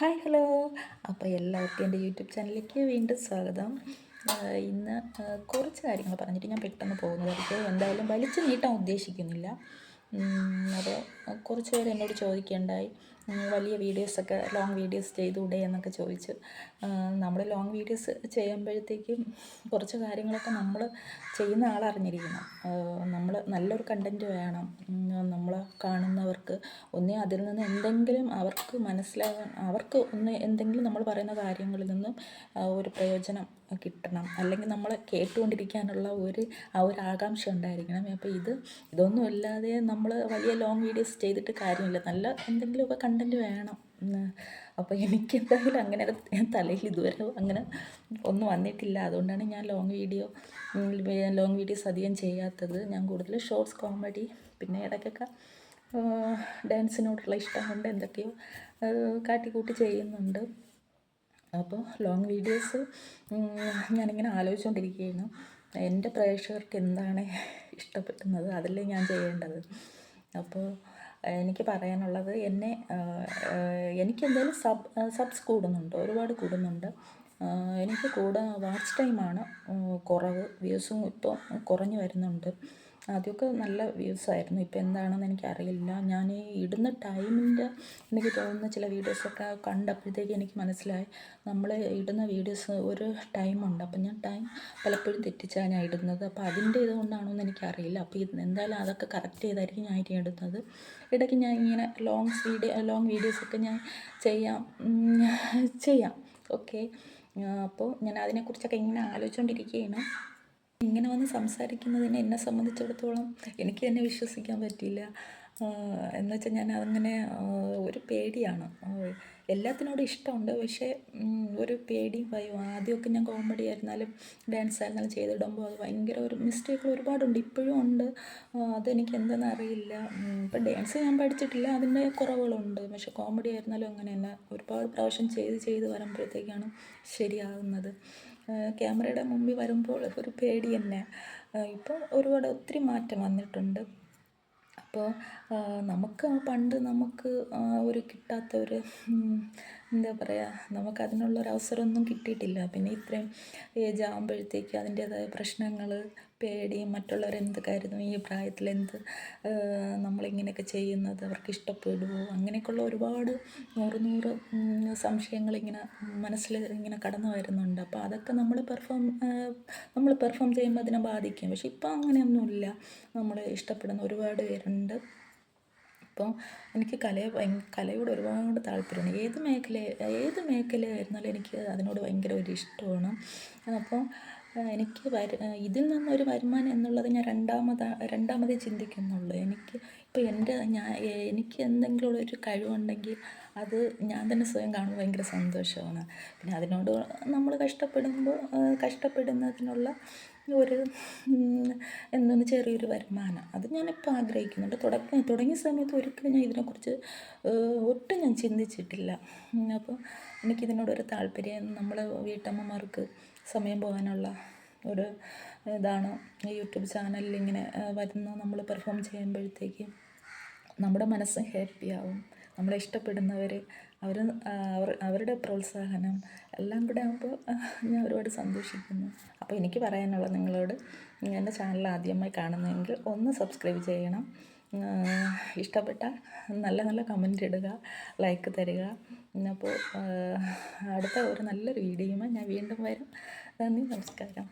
Hi hello. അപ്പോൾ എല്ലാവർക്കും എന്റെ യൂട്യൂബ് ചാനലിലേക്ക് വീണ്ടും സ്വാഗതം. ഇന്ന് കുറച്ച് കാര്യങ്ങൾ പറഞ്ഞിട്ട് ഞാൻ പെട്ടെന്ന് പോകുന്നതായിരിക്കും. എന്തായാലും വലിച്ചു നീട്ടാൻ ഉദ്ദേശിക്കുന്നില്ല. അപ്പോൾ കുറച്ച് പേര് എന്നോട് ചോദിക്കുകയുണ്ടായി വലിയ വീഡിയോസൊക്കെ ലോങ് വീഡിയോസ് ചെയ്തുകൂടെ എന്നൊക്കെ ചോദിച്ച് നമ്മൾ ലോങ് വീഡിയോസ് ചെയ്യുമ്പോഴത്തേക്കും കുറച്ച് കാര്യങ്ങളൊക്കെ നമ്മൾ ചെയ്യുന്ന ആളറിഞ്ഞിരിക്കണം. നമ്മൾ നല്ലൊരു കണ്ടന്റ് വേണം. നമ്മൾ കാണുന്നവർക്ക് ഒന്നേ അതിൽ നിന്ന് എന്തെങ്കിലും അവർക്ക് മനസ്സിലാകാൻ അവർക്ക് ഒന്ന് എന്തെങ്കിലും നമ്മൾ പറയുന്ന കാര്യങ്ങളിൽ നിന്നും ഒരു പ്രയോജനം കിട്ടണം. അല്ലെങ്കിൽ നമ്മൾ കേട്ടുകൊണ്ടിരിക്കാനുള്ള ഒരു ആ ഒരു ആകാംക്ഷ ഉണ്ടായിരിക്കണം. അപ്പോൾ ഇത് ഇതൊന്നും അല്ലാതെ നമ്മൾ വലിയ ലോങ് വീഡിയോസ് ചെയ്തിട്ട് കാര്യമില്ല. നല്ല എന്തെങ്കിലുമൊക്കെ കണ്ടന്റ് വേണം. അപ്പോൾ എനിക്കെന്തായാലും അങ്ങനെ തലയിൽ ഇതുവരെ അങ്ങനെ ഒന്നും വന്നിട്ടില്ല. അതുകൊണ്ടാണ് ഞാൻ ലോങ് വീഡിയോ ലോങ് വീഡിയോസ് അധികം ചെയ്യാത്തത്. ഞാൻ കൂടുതൽ ഷോർട്സ് കോമഡി പിന്നെ ഇടയ്ക്കൊക്കെ ഡാൻസിനോടുള്ള ഇഷ്ടം കൊണ്ട് എന്തൊക്കെയോ കാട്ടിക്കൂട്ടി ചെയ്യുന്നുണ്ട്. അപ്പോൾ ലോങ് വീഡിയോസ് ഞാനിങ്ങനെ ആലോചിച്ചുകൊണ്ടിരിക്കുകയാണ് എന്റെ പ്രേക്ഷകർക്ക് എന്താണ് ഇഷ്ടപ്പെടുന്നത്? അതല്ലേ ഞാൻ ചെയ്യേണ്ടത്. അപ്പോൾ എനിക്ക് പറയാനുള്ളത് എന്നെ എനിക്ക് എന്തായാലും സബ് സബ്സ് കൂടുന്നുണ്ട്? ഒരുപാട് കൂടുന്നുണ്ട്. എനിക്ക് കൂടെ വാച്ച് ടൈമാണ് കുറവ്. വ്യൂസും ഇപ്പോൾ കുറഞ്ഞു വരുന്നുണ്ട്. ആദ്യമൊക്കെ നല്ല വ്യൂസ് ആയിരുന്നു. ഇപ്പോൾ എന്താണെന്ന് എനിക്കറിയില്ല. ഞാൻ ഈ ഇടുന്ന ടൈമിന്റെ എനിക്ക് തോന്നുന്ന ചില വീഡിയോസൊക്കെ കണ്ടപ്പോഴത്തേക്ക് എനിക്ക് മനസ്സിലായി. നമ്മൾ ഇടുന്ന വീഡിയോസ് ഒരു ടൈമുണ്ട് അപ്പം ഞാൻ ടൈം പലപ്പോഴും തെറ്റിച്ചാണ് ഞാൻ ഇടുന്നത്. അപ്പോൾ അതിന്റെ ഇതുകൊണ്ടാണോ എന്ന് എനിക്കറിയില്ല. അപ്പോൾ ഇത് എന്തായാലും അതൊക്കെ കറക്റ്റ് ചെയ്തായിരിക്കും ഞാൻ ഇനി ഇടുന്നത്. ഇടയ്ക്ക് ഞാൻ ഇങ്ങനെ ലോങ് വീഡിയോ ലോങ് വീഡിയോസൊക്കെ ഞാൻ ചെയ്യാം ചെയ്യാം. ഓക്കെ അപ്പോൾ ഞാൻ അതിനെക്കുറിച്ചൊക്കെ ഇങ്ങനെ ആലോചിച്ചുകൊണ്ടിരിക്കുകയാണ് ഇങ്ങനെ വന്ന് സംസാരിക്കുന്നതിന് എന്നെ സംബന്ധിച്ചിടത്തോളം എനിക്ക് തന്നെ വിശ്വസിക്കാൻ പറ്റിയില്ല. എന്ന് വെച്ചാൽ ഞാൻ അതങ്ങനെ ഒരു പേടിയാണ്. എല്ലാത്തിനോടും ഇഷ്ടമുണ്ട്. പക്ഷേ ഒരു പേടിയും ഭയവും. ആദ്യമൊക്കെ ഞാൻ കോമഡി ആയിരുന്നാലും ഡാൻസ് ആയിരുന്നാലും ചെയ്തിടുമ്പോൾ അത് ഭയങ്കര ഒരു മിസ്റ്റേക്കുകൾ ഒരുപാടുണ്ട്. ഇപ്പോഴും ഉണ്ട്. അതെനിക്ക് എന്തെന്ന് അറിയില്ല. ഇപ്പം ഡാൻസ് ഞാൻ പഠിച്ചിട്ടില്ല. അതിന്റെ കുറവുകളുണ്ട്. പക്ഷേ കോമഡി ആയിരുന്നാലും അങ്ങനെ തന്നെ ഒരുപാട് പ്രാവശ്യം ചെയ്ത് ചെയ്ത് വരുമ്പോഴത്തേക്കാണ് ശരിയാകുന്നത്. ക്യാമറയുടെ മുമ്പിൽ വരുമ്പോൾ ഒരു പേടി തന്നെ. ഇപ്പോൾ ഒരുപാട് ഒത്തിരി മാറ്റം വന്നിട്ടുണ്ട്. അപ്പോൾ നമുക്ക് പണ്ട് നമുക്ക് ഒരു കിട്ടാത്ത ഒരു എന്താ പറയുക നമുക്ക് അതിനുള്ളൊരു അവസരമൊന്നും കിട്ടിയിട്ടില്ല. പിന്നെ ഇത്രയും ഏജ് ആകുമ്പോഴത്തേക്ക് അതിന്റേതായ പ്രശ്നങ്ങൾ പേടി മറ്റുള്ളവരെന്ത് കരുതും? ഈ പ്രായത്തിൽ എന്ത് നമ്മളിങ്ങനെയൊക്കെ ചെയ്യുന്നത് അവർക്ക് ഇഷ്ടപ്പെടുമോ അങ്ങനെയൊക്കെയുള്ള ഒരുപാട് നൂറ് നൂറ് സംശയങ്ങളിങ്ങനെ മനസ്സിൽ ഇങ്ങനെ കടന്നു വരുന്നുണ്ട്. അപ്പോൾ അതൊക്കെ നമ്മൾ പെർഫോം നമ്മൾ പെർഫോം ചെയ്യുമ്പോൾ അതിനെ ബാധിക്കും. പക്ഷെ ഇപ്പോൾ അങ്ങനെയൊന്നുമില്ല. നമ്മൾ ഇഷ്ടപ്പെടുന്ന ഒരുപാട് പേരുണ്ട്. അപ്പോൾ എനിക്ക് കലയെ കലയോട് ഒരുപാട് താല്പര്യമാണ് ഏത് മേഖല ഏത് മേഖല ആയിരുന്നാലും എനിക്ക് അതിനോട് ഭയങ്കര ഒരു ഇഷ്ടമാണ്. അപ്പോൾ എനിക്ക് വരു ഇതിൽ നിന്നൊരു വരുമാനം എന്നുള്ളത് ഞാൻ രണ്ടാമത് രണ്ടാമതേ ചിന്തിക്കുന്നുള്ളൂ. എനിക്ക് ഇപ്പോൾ എന്റെ ഞാൻ എനിക്ക് എന്തെങ്കിലും ഒരു കഴിവുണ്ടെങ്കിൽ അത് ഞാൻ തന്നെ സ്വയം കാണുമ്പോൾ ഭയങ്കര സന്തോഷമാണ്. പിന്നെ അതിനോട് നമ്മൾ കഷ്ടപ്പെടുമ്പോൾ കഷ്ടപ്പെടുന്നതിനുള്ള ഒരു എന്താണ് ചെറിയൊരു വരുമാനം. അത് ഞാനിപ്പോൾ ആഗ്രഹിക്കുന്നുണ്ട്. തുടക്കം തുടങ്ങിയ സമയത്ത് ഒരിക്കലും ഞാൻ ഇതിനെക്കുറിച്ച് ഒട്ടും ഞാൻ ചിന്തിച്ചിട്ടില്ല. അപ്പോൾ എനിക്കിതിനോടൊരു താല്പര്യം നമ്മൾ വീട്ടമ്മമാർക്ക് സമയം പോകാനുള്ള ഒരു ഇതാണ് യൂട്യൂബ് ചാനലിൽ ഇങ്ങനെ വരുന്ന നമ്മൾ പെർഫോം ചെയ്യുമ്പോഴത്തേക്ക് നമ്മുടെ മനസ്സ് ഹാപ്പിയാവും നമ്മളെ ഇഷ്ടപ്പെടുന്നവർ അവർ അവർ അവരുടെ പ്രോത്സാഹനം എല്ലാം കൂടെ ആകുമ്പോൾ ഞാൻ ഒരുപാട് സന്തോഷിക്കുന്നു. അപ്പോൾ എനിക്ക് പറയാനുള്ളത് നിങ്ങളോട് എന്റെ ചാനൽ ആദ്യമായി കാണുന്നതെങ്കിൽ ഒന്ന് സബ്സ്ക്രൈബ് ചെയ്യണം. ഇഷ്ടപ്പെട്ടാൽ നല്ല നല്ല കമന്റ് ഇടുക ലൈക്ക് തരിക. അപ്പോൾ അടുത്ത ഒരു നല്ലൊരു വീഡിയോയുമായി ഞാൻ വീണ്ടും വരും. നന്ദി നമസ്കാരം.